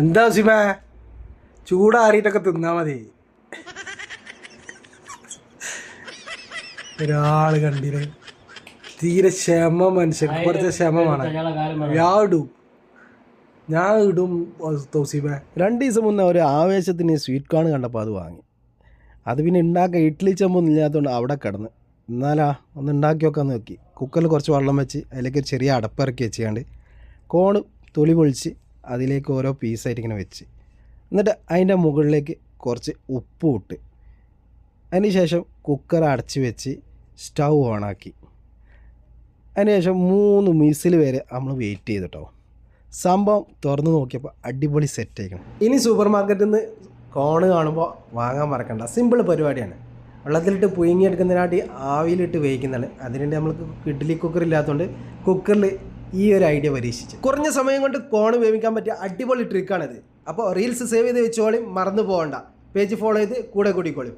എന്താ സിമ? ചൂടാറിയിട്ടൊക്കെ തിന്നാ മതി. ഒരാൾ കണ്ടില്ലേ? തീരെ ക്ഷമ മനുഷ്യൻ കുറച്ച് ക്ഷമമാണ്. ഞാൻ ഇടും. ഞാൻ ഇടും തൗസീബ രണ്ട് ദിവസം മുന്നേ ഒരു ആവേശത്തിന് സ്വീറ്റ് കോൺ കണ്ടപ്പോൾ അത് വാങ്ങി. അത് പിന്നെ ഉണ്ടാക്കാൻ ഇഡ്ഡലി ചെമ്പൊന്നും ഇല്ലാത്തതുകൊണ്ട് അവിടെ കിടന്ന്. എന്നാലാ ഒന്ന് ഉണ്ടാക്കി നോക്കാൻ നോക്കി. കുക്കറിൽ കുറച്ച് വെള്ളം വെച്ച് അതിലേക്ക് ഒരു ചെറിയ അടപ്പിറക്കി വെച്ചുകൊണ്ട് കോണ് തൊലി പൊളിച്ച് അതിലേക്ക് ഓരോ പീസായിട്ട് ഇങ്ങനെ വെച്ച്. എന്നിട്ട് അതിന്റെ മുകളിലേക്ക് കുറച്ച് ഉപ്പ് ഇട്ട്. അതിന് ശേഷം കുക്കർ അടച്ച് വെച്ച് സ്റ്റൗ ഓണാക്കി അതിനുശേഷം മൂന്ന് മിസിൽ വരെ നമ്മൾ വെയിറ്റ് ചെയ്തിട്ടോ. സംഭവം തുറന്ന് നോക്കിയപ്പോൾ അടിപൊളി സെറ്റ് ആയിക്കണം ഇനി സൂപ്പർ മാർക്കറ്റിൽ നിന്ന് കോണ് കാണുമ്പോൾ വാങ്ങാൻ മറക്കണ്ട. സിമ്പിൾ പരിപാടിയാണ്. വെള്ളത്തിലിട്ട് പുഴുങ്ങിയെടുക്കുന്നതിനാട്ടി ആവിയിലിട്ട് വേവിക്കുന്നതാണ്. അതിനുവേണ്ടി നമ്മൾക്ക് ഇഡ്ഡലി കുക്കർ ഇല്ലാത്തതുകൊണ്ട് കുക്കറിൽ ഈ ഒരു ഐഡിയ പരീക്ഷിച്ച്. കുറഞ്ഞ സമയം കൊണ്ട് കോൺ വേവിക്കാൻ പറ്റിയ അടിപൊളി ട്രിക്കാണിത് അപ്പോൾ റീൽസ് സേവ് ചെയ്ത് വെച്ചോളി മറന്നു പോകണ്ട പേജ് ഫോളോ ചെയ്ത് കൂടെ കൂടിക്കോളും.